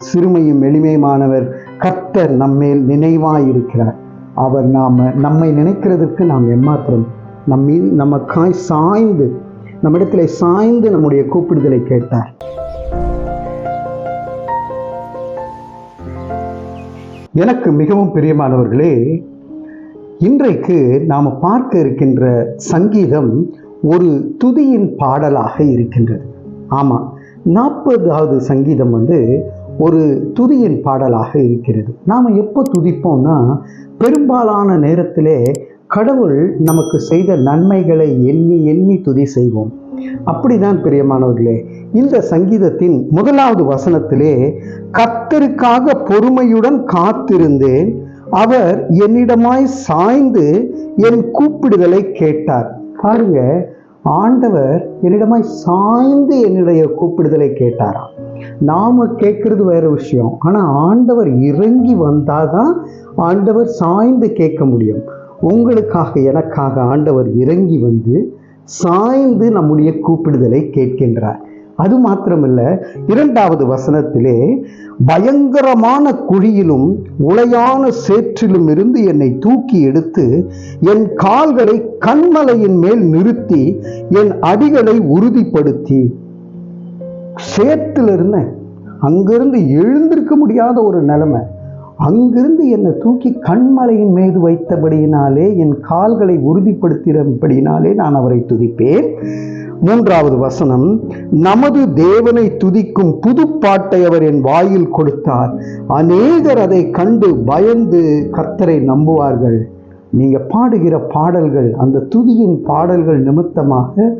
சிறுமையும் எளிமையுமானவர் கர்த்தர் நம்மேல் நினைவாயிருக்கிறார். அவர் நாம நம்மை நினைக்கிறதுக்கு நாம் எம்மாத்திரம் நம் மீது நமக்காய் சாய்ந்து நம்மிடத்தில் சாய்ந்து நம்முடைய கூப்பிடுதலை கேட்டார். எனக்கு மிகவும் பிரியமானவர்களே இன்றைக்கு நாம் பார்க்க இருக்கின்ற சங்கீதம் ஒரு துதியின் பாடலாக இருக்கின்றது. ஆமாம் நாற்பதாவது சங்கீதம் வந்து ஒரு துதியின் பாடலாக இருக்கிறது. நாம் எப்போ துதிப்போம்னா பெரும்பாலான நேரத்திலே கடவுள் நமக்கு செய்த நன்மைகளை எண்ணி எண்ணி துதி செய்வோம். அப்படிதான் பிரியமானவர்களே இந்த சங்கீதத்தின் முதலாவது வசனத்திலே கத்தருக்காக பொறுமையுடன் காத்திருந்தேன் அவர் என்னிடமாய் சாய்ந்து என் கூப்பிடுதலை கேட்டார். பாருங்க ஆண்டவர் என்னிடமாய் சாய்ந்து என்னுடைய கூப்பிடுதலை கேட்டாராம். நாம் கேட்குறது வேற விஷயம். ஆனால் ஆண்டவர் இறங்கி வந்தால் தான் ஆண்டவர் சாய்ந்து கேட்க முடியும். உங்களுக்காக எனக்காக ஆண்டவர் இறங்கி வந்து சாய்ந்து நம்முடைய கூப்பிடுதலை கேட்கின்றார். அது மாத்திரமல்ல இரண்டாவது வசனத்திலே பயங்கரமான குழியிலும் உளையான சேற்றிலும் இருந்து என்னை தூக்கி எடுத்து என் கால்களை கண்மலையின் மேல் நிறுத்தி என் அடிகளை உறுதிப்படுத்தி. சேத்துல இருந்தேன் அங்கிருந்து எழுந்திருக்க முடியாத ஒரு நிலைமை. அங்கிருந்து என்னை தூக்கி கண்மலையின் மீது வைத்தபடியினாலே என் கால்களை உறுதிப்படுத்தினபடியினாலே நான் அவரை துதிப்பேன். மூன்றாவது வசனம் நமது தேவனை துதிக்கும் புது பாட்டை அவர் என் வாயில் கொடுத்தார். அநேகர் அதை கண்டு பயந்து கர்த்தரை நம்புவார்கள். நீங்கள் பாடுகிற பாடல்கள் அந்த துதியின் பாடல்கள் நிமித்தமாக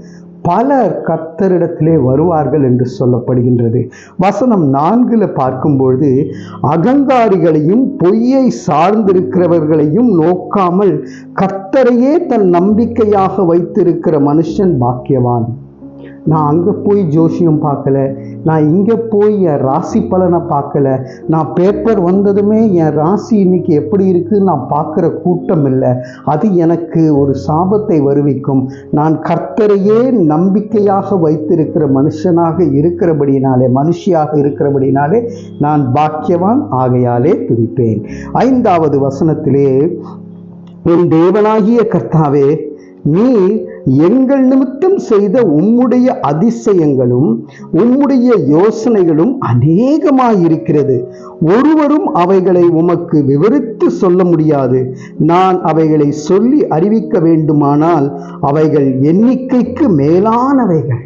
பலர் கர்த்தரிடத்திலே வருவார்கள் என்று சொல்லப்படுகின்றது. வசனம் நான்கில் பார்க்கும்பொழுது அகங்காரிகளையும் பொய்யை சார்ந்திருக்கிறவர்களையும் நோக்காமல் கர்த்தரையே தன் நம்பிக்கையாக வைத்திருக்கிற மனுஷன் பாக்கியவான். நான் அங்கே போய் ஜோசியம் பார்க்கல. நான் இங்கே போய் என் ராசி பலனை பார்க்கல. நான் பேப்பர் வந்ததுமே என் ராசி இன்னைக்கு எப்படி இருக்குன்னு நான் பார்க்குற கூட்டம் இல்லை. அது எனக்கு ஒரு சாபத்தை வருவிக்கும். நான் கர்த்தரையே நம்பிக்கையாக வைத்திருக்கிற மனுஷனாக இருக்கிறபடினாலே மனுஷியாக இருக்கிறபடினாலே நான் பாக்கியவான் ஆகையாலே துடிப்பேன் ஐந்தாவது வசனத்திலே என் தேவனாகிய கர்த்தாவே நீ எங்கள் நிமித்தம் செய்த உம்முடைய அதிசயங்களும் உம்முடைய யோசனைகளும் அநேகமாயிருக்கிறது. ஒருவரும் அவைகளை உமக்கு விவரித்து சொல்ல முடியாது. நான் அவைகளை சொல்லி அறிவிக்க வேண்டுமானால் அவைகள் எண்ணிக்கைக்கு மேலானவைகள்.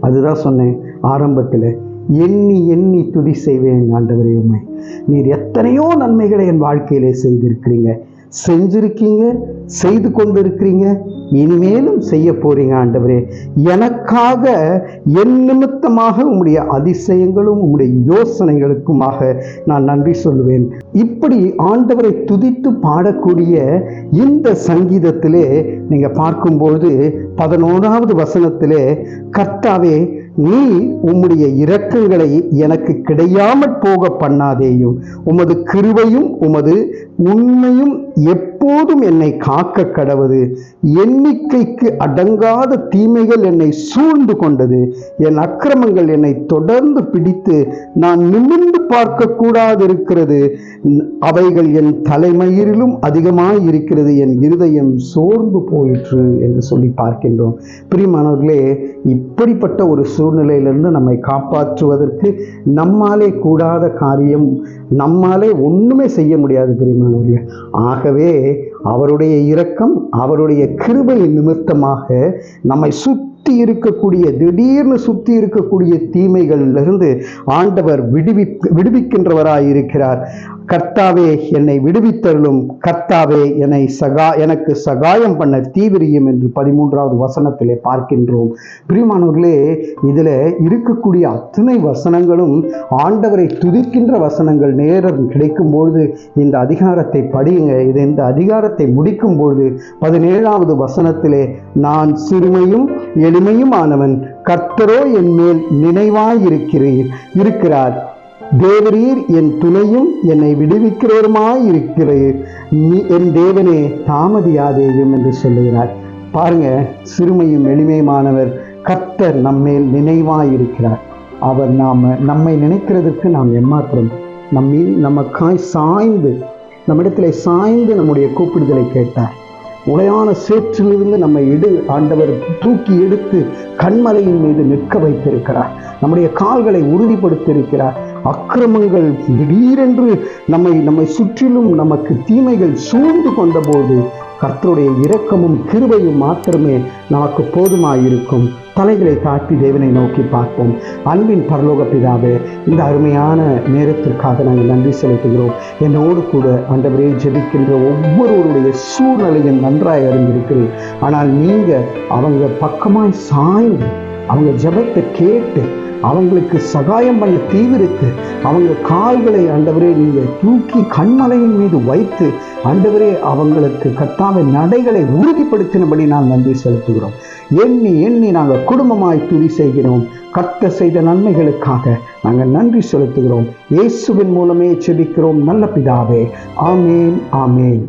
அதுதான் சொன்னேன் ஆரம்பத்தில். எண்ணி எண்ணி துதி செய்வேன் ஆண்டவரே உண்மை நீர் எத்தனையோ நன்மைகளை என் வாழ்க்கையிலே செய்திருக்கிறீங்க. செஞ்சிருக்கீங்க செய்து கொண்டிருக்கிறீங்க இனிமேலும் செய்ய போறீங்க ஆண்டவரே. எனக்காக என் நிமித்தமாக உங்களுடைய அதிசயங்களும் உங்களுடைய யோசனைகளுக்குமாக நான் நன்றி சொல்லுவேன். இப்படி ஆண்டவரை துதித்து பாடக்கூடிய இந்த சங்கீதத்திலே நீங்க பார்க்கும்பொழுது பதினோராவது வசனத்திலே கர்த்தாவே நீ உம்முடைய இரக்கங்களை எனக்கு கிடையாமற் போக பண்ணாதேயும் உமது கிருவையும் உமது உண்மையும் எப்போதும் என்னை காக்க கடவுது எண்ணிக்கைக்கு அடங்காத தீமைகள் என்னை சூழ்ந்து கொண்டது என் அக்கிரமங்கள் என்னை தொடர்ந்து பிடித்து நான் நிமிர்ந்து எதிர்பார்க்க கூடாது இருக்கிறது அவைகள் என் தலைமயிரிலும் அதிகமாக இருக்கிறது என் இருதயம் சோர்ந்து போயிற்று என்று சொல்லி பார்க்கின்றோம். பிரியமானவர்களே இப்படிப்பட்ட ஒரு சூழ்நிலையிலிருந்து நம்மை காப்பாற்றுவதற்கு நம்மாலே கூடாத காரியம் நம்மாலே ஒன்றுமே செய்ய முடியாது பிரியமானவர்களே. ஆகவே அவருடைய இரக்கம் அவருடைய கிருபை நிமித்தமாக நம்மை சுற்றி இருக்கக்கூடிய திடீர்னு சுற்றி இருக்கக்கூடிய தீமைகளிலிருந்து ஆண்டவர் விடுவி விடுவிக்கின்றவராய் இருக்கிறார் கர்த்தாவே என்னை விடுவித்தருளும். கர்த்தாவே என்னை சகா எனக்கு சகாயம் பண்ண தீவிரியும் என்று பதிமூன்றாவது வசனத்திலே பார்க்கின்றோம். பிரிமானூர்களே இதில் இருக்கக்கூடிய அத்தனை வசனங்களும் ஆண்டவரை துதிக்கின்ற வசனங்கள் நேரம் கிடைக்கும் பொழுது இந்த அதிகாரத்தை படியுங்க. இது இந்த அதிகாரத்தை முடிக்கும் பொழுது பதினேழாவது வசனத்திலே நான் சிறுமையும் எளிமையும் ஆனவன் கர்த்தரோ என் மேல் நினைவாயிருக்கிறீர் இருக்கிறார். தேவரீர் என் துணையும் என்னை விடுவிக்கிறவருமாய் இருக்கிறீர் நீ என் தேவனே தாமதியாதேயும் என்று சொல்லுகிறார். பாருங்க சிறுமையும் எளிமையுமானவர் கர்த்தர் நம்மேல் நினைவாயிருக்கிறார். அவர் நாம நம்மை நினைக்கிறதுக்கு நாம் எம்மாத்திரம் நம்மி நமக்காய் சாய்ந்து நம்மிடத்தில் சாய்ந்து நம்முடைய கூப்பிடுதலை கேட்டார். உடையான சேற்றிலிருந்து நம்மை எடு ஆண்டவர் தூக்கி எடுத்து கண்மலையின் மீது நிற்க வைத்திருக்கிறார். நம்முடைய கால்களை உறுதிப்படுத்தியிருக்கிறார். அக்கிரமங்கள் திடீரென்று நம்மை நம்மை சுற்றிலும் நமக்கு தீமைகள் சூழ்ந்து கொண்டபோது கர்த்தருடைய இரக்கமும் கிருபையும் மாத்திரமே நமக்கு போதுமாயிருக்கும். தலைகளை தாழ்த்தி தேவனை நோக்கி பார்ப்போம். அன்பின் பரலோக பிதாவே இந்த அருமையான நேரத்திற்காக நாங்கள் நன்றி செலுத்துகிறோம். என்னோடு கூட ஆண்டவரே ஜெபிக்கின்ற ஒவ்வொருவருடைய சூழ்நிலையும் நன்றாய் அறிந்திருக்கிறேன் ஆனால் நீங்கள் அவங்க பக்கமாய் சாய்ந்து அவங்க ஜெபத்தை கேட்டு அவங்களுக்கு சகாயம் பண்ண தீவிரித்து அவங்க கால்களை ஆண்டவரே நீங்கள் தூக்கி கண்மலையின் மீது வைத்து ஆண்டவரே அவங்களுக்கு கத்தாவை நடைகளை உறுதிப்படுத்தினபடி நாங்கள் நன்றி செலுத்துகிறோம். எண்ணி எண்ணி நாங்கள் குடும்பமாய் துதி செய்கிறோம். கத்த செய்த நன்மைகளுக்காக நாங்கள் நன்றி செலுத்துகிறோம். இயேசுவின் மூலமே செபிக்கிறோம் நல்ல பிதாவே. ஆமேன் ஆமேன்.